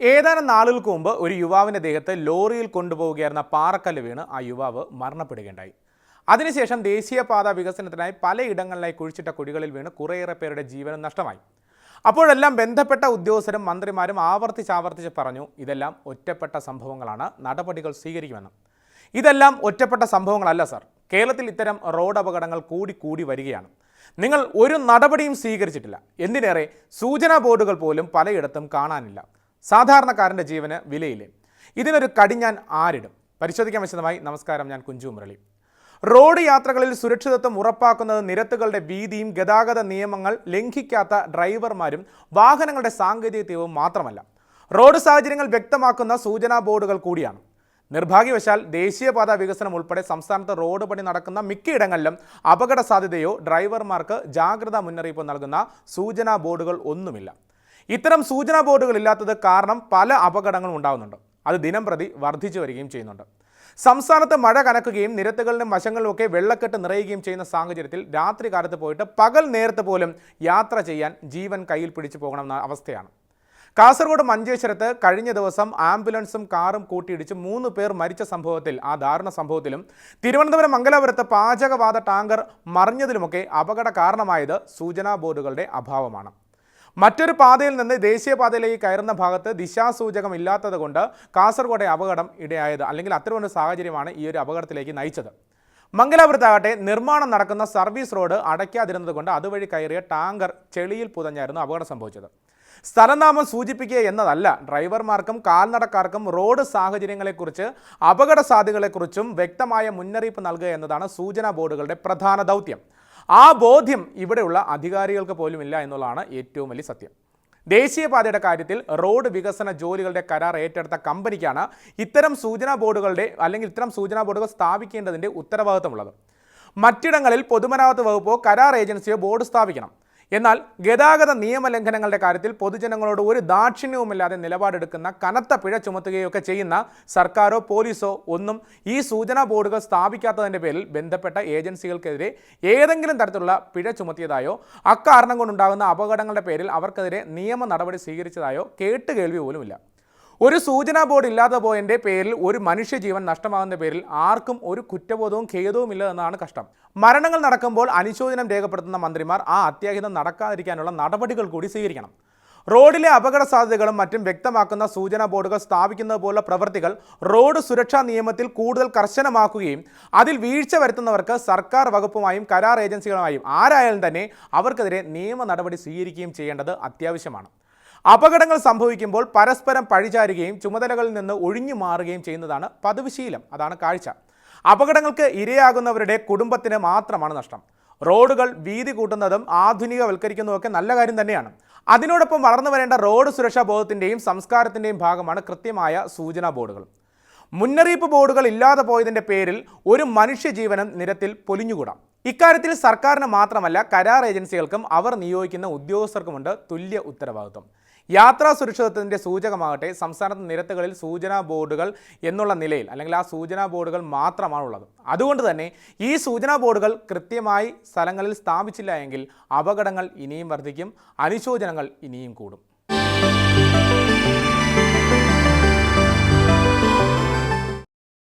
ഏതാനും നാളുകൾക്ക് മുമ്പ് ഒരു യുവാവിന്റെ ദേഹത്ത് ലോറിയിൽ കൊണ്ടുപോവുകയായിരുന്ന പാറക്കല്ല് വീണ് ആ യുവാവ് മരണപ്പെടുകയുണ്ടായി. അതിനുശേഷം ദേശീയപാത വികസനത്തിനായി പലയിടങ്ങളിലായി കുഴിച്ചിട്ട കുഴികളിൽ വീണ് കുറേയേറെ പേരുടെ ജീവനും നഷ്ടമായി. അപ്പോഴെല്ലാം ബന്ധപ്പെട്ട ഉദ്യോഗസ്ഥരും മന്ത്രിമാരും ആവർത്തിച്ചാവർത്തിച്ച് ആവർത്തിച്ച് പറഞ്ഞു ഇതെല്ലാം ഒറ്റപ്പെട്ട സംഭവങ്ങളാണ്. നടപടികൾ സ്വീകരിക്കുമെന്ന്. ഇതെല്ലാം ഒറ്റപ്പെട്ട സംഭവങ്ങളല്ല സർ. കേരളത്തിൽ ഇത്തരം റോഡ് അപകടങ്ങൾ കൂടി കൂടി വരികയാണ്. നിങ്ങൾ ഒരു നടപടിയും സ്വീകരിച്ചിട്ടില്ല. എന്തിനേറെ? സൂചനാ ബോർഡുകൾ പോലും പലയിടത്തും കാണാനില്ല. സാധാരണക്കാരന്റെ ജീവന് വിലയില്ലേ? ഇതിനൊരു കടിഞ്ഞാൻ ആരിടും? പരിശോധിക്കാൻ വിശദമായി നമസ്കാരം ഞാൻ കുഞ്ചു മുരളി റോഡ് യാത്രകളിൽ സുരക്ഷിതത്വം ഉറപ്പാക്കുന്നത് നിരത്തുകളുടെ വീതിയും ഗതാഗത നിയമങ്ങൾ ലംഘിക്കാത്ത ഡ്രൈവർമാരും വാഹനങ്ങളുടെ സാങ്കേതികത്വവും മാത്രമല്ല. റോഡ് സാഹചര്യങ്ങൾ വ്യക്തമാക്കുന്ന സൂചനാ ബോർഡുകൾ കൂടിയാണ്. നിർഭാഗ്യവശാൽ ദേശീയപാത വികസനം ഉൾപ്പെടെ സംസ്ഥാനത്ത് റോഡ് പണി നടക്കുന്ന മിക്കയിടങ്ങളിലും അപകട സാധ്യതയോ ഡ്രൈവർമാർക്ക് ജാഗ്രതാ മുന്നറിയിപ്പ് നൽകുന്ന സൂചനാ ബോർഡുകൾ ഒന്നുമില്ല. ഇത്തരം സൂചനാ ബോർഡുകൾ ഇല്ലാത്തത് കാരണം പല അപകടങ്ങളും ഉണ്ടാകുന്നുണ്ട് അത് ദിനം പ്രതി വർദ്ധിച്ചു വരികയും ചെയ്യുന്നുണ്ട്. സംസ്ഥാനത്ത് മഴ കനക്കുകയും നിരത്തുകളിലും വശങ്ങളിലുമൊക്കെ വെള്ളക്കെട്ട് നിറയുകയും ചെയ്യുന്ന സാഹചര്യത്തിൽ രാത്രി കാലത്ത് പോയിട്ട് പകൽ നേരത്ത് പോലും യാത്ര ചെയ്യാൻ ജീവൻ കയ്യിൽ പിടിച്ചു പോകണമെന്ന അവസ്ഥയാണ്. കാസർഗോഡ് മഞ്ചേശ്വരത്ത് കഴിഞ്ഞ ദിവസം ആംബുലൻസും കാറും കൂട്ടിയിടിച്ച് മൂന്ന് പേർ മരിച്ച സംഭവത്തിൽ ആ ദാരുണ സംഭവത്തിലും തിരുവനന്തപുരം മംഗലാപുരത്ത് പാചകവാത ടാങ്കർ മറിഞ്ഞതിലുമൊക്കെ അപകട കാരണമായത് സൂചനാ ബോർഡുകളുടെ അഭാവമാണ്. മറ്റൊരു പാതയിൽ നിന്ന് ദേശീയപാതയിലേക്ക് കയറുന്ന ഭാഗത്ത് ദിശാസൂചകം ഇല്ലാത്തത് കൊണ്ട് കാസർഗോഡെ അപകടം ഇടയായത് അല്ലെങ്കിൽ അത്തരമൊരു സാഹചര്യമാണ് ഈ ഒരു അപകടത്തിലേക്ക് നയിച്ചത്. മംഗലാപുരത്താകട്ടെ നിർമ്മാണം നടക്കുന്ന സർവീസ് റോഡ് അടയ്ക്കാതിരുന്നത് കൊണ്ട് അതുവഴി കയറിയ ടാങ്കർ ചെളിയിൽ പുതഞ്ഞായിരുന്നു അപകടം സംഭവിച്ചത്. സ്ഥലനാമം സൂചിപ്പിക്കുക എന്നതല്ല ഡ്രൈവർമാർക്കും കാൽനടക്കാർക്കും റോഡ് സാഹചര്യങ്ങളെക്കുറിച്ച് അപകട സാധ്യതകളെക്കുറിച്ചും വ്യക്തമായ മുന്നറിയിപ്പ് നൽകുക എന്നതാണ് സൂചനാ ബോർഡുകളുടെ പ്രധാന ദൗത്യം. ആ ബോധ്യം ഇവിടെയുള്ള അധികാരികൾക്ക് പോലും ഇല്ല എന്നുള്ളതാണ് ഏറ്റവും വലിയ സത്യം. ദേശീയപാതയുടെ കാര്യത്തിൽ റോഡ് വികസന ജോലികളുടെ കരാർ ഏറ്റെടുത്ത കമ്പനിക്കാണ് ഇത്തരം സൂചനാ ബോർഡുകളുടെ അല്ലെങ്കിൽ ഇത്തരം സൂചനാ ബോർഡുകൾ സ്ഥാപിക്കേണ്ടതിന്റെ ഉത്തരവാദിത്തമുള്ളത്. മറ്റിടങ്ങളിൽ പൊതുമരാമത്ത് വകുപ്പോ കരാർ ഏജൻസിയോ ബോർഡ് സ്ഥാപിക്കണം. എന്നാൽ ഗതാഗത നിയമലംഘനങ്ങളുടെ കാര്യത്തിൽ പൊതുജനങ്ങളോട് ഒരു ദാക്ഷിണ്യവുമില്ലാതെ നിലപാടെടുക്കുന്ന കനത്ത പിഴ ചുമത്തുകയൊക്കെ ചെയ്യുന്ന സർക്കാരോ പോലീസോ ഒന്നും ഈ സൂചനാ ബോർഡുകൾ സ്ഥാപിക്കാത്തതിന്റെ പേരിൽ ബന്ധപ്പെട്ട ഏജൻസികൾക്കെതിരെ ഏതെങ്കിലും തരത്തിലുള്ള പിഴ ചുമത്തിയതായോ അക്കാരണം കൊണ്ടുണ്ടാകുന്ന അപകടങ്ങളുടെ പേരിൽ അവർക്കെതിരെ നിയമ നടപടി സ്വീകരിച്ചതായോ കേട്ടുകേൾവി പോലുമില്ല. ഒരു സൂചനാ ബോർഡ് ഇല്ലാതെ പോയതിന്റെ പേരിൽ ഒരു മനുഷ്യജീവൻ നഷ്ടമാകുന്ന പേരിൽ ആർക്കും ഒരു കുറ്റബോധവും ഖേദവും ഇല്ല എന്നതാണ് കഷ്ടം. മരണങ്ങൾ നടക്കുമ്പോൾ അനുശോചനം രേഖപ്പെടുത്തുന്ന മന്ത്രിമാർ ആ അത്യാഹിതം നടക്കാതിരിക്കാനുള്ള നടപടികൾ കൂടി സ്വീകരിക്കണം. റോഡിലെ അപകട സാധ്യതകളും മറ്റും വ്യക്തമാക്കുന്ന സൂചനാ ബോർഡുകൾ സ്ഥാപിക്കുന്നത് പോലുള്ള പ്രവൃത്തികൾ റോഡ് സുരക്ഷാ നിയമത്തിൽ കൂടുതൽ കർശനമാക്കുകയും അതിൽ വീഴ്ച വരുത്തുന്നവർക്ക് സർക്കാർ വകുപ്പുമായും കരാർ ഏജൻസികളുമായും ആരായാലും തന്നെ അവർക്കെതിരെ നിയമ നടപടി സ്വീകരിക്കുകയും ചെയ്യേണ്ടത് അത്യാവശ്യമാണ്. അപകടങ്ങൾ സംഭവിക്കുമ്പോൾ പരസ്പരം പഴിചാരുകയും ചുമതലകളിൽ നിന്ന് ഒഴിഞ്ഞു മാറുകയും ചെയ്യുന്നതാണ് പതിവ് ശീലം അതാണ് കാഴ്ച. അപകടങ്ങൾക്ക് ഇരയാകുന്നവരുടെ കുടുംബത്തിന് മാത്രമാണ് നഷ്ടം. റോഡുകൾ വീതി കൂട്ടുന്നതും ആധുനികവൽക്കരിക്കുന്നതുമൊക്കെ നല്ല കാര്യം തന്നെയാണ്. അതിനോടൊപ്പം വളർന്നു വരേണ്ട റോഡ് സുരക്ഷാ ബോധത്തിന്റെയും സംസ്കാരത്തിന്റെയും ഭാഗമാണ് കൃത്യമായ സൂചനാ ബോർഡുകൾ. മുന്നറിയിപ്പ് ബോർഡുകൾ ഇല്ലാതെ പോയതിന്റെ പേരിൽ ഒരു മനുഷ്യജീവനം നിരത്തിൽ പൊലിഞ്ഞുകൂടാം. ഇക്കാര്യത്തിൽ സർക്കാരിന് മാത്രമല്ല കരാർ ഏജൻസികൾക്കും അവർ നിയോഗിക്കുന്ന ഉദ്യോഗസ്ഥർക്കുമുണ്ട് തുല്യ ഉത്തരവാദിത്വം. യാത്രാ സുരക്ഷിതത്വത്തിന്റെ സൂചകമാകട്ടെ സംസ്ഥാനത്ത് നിരത്തുകളിൽ സൂചനാ ബോർഡുകൾ എന്നുള്ള നിലയിൽ അല്ലെങ്കിൽ ആ സൂചനാ ബോർഡുകൾ മാത്രമാണുള്ളത്. അതുകൊണ്ട് തന്നെ ഈ സൂചനാ ബോർഡുകൾ കൃത്യമായി സ്ഥലങ്ങളിൽ സ്ഥാപിച്ചില്ല എങ്കിൽ അപകടങ്ങൾ ഇനിയും വർദ്ധിക്കും അനുശോചനങ്ങൾ ഇനിയും കൂടും.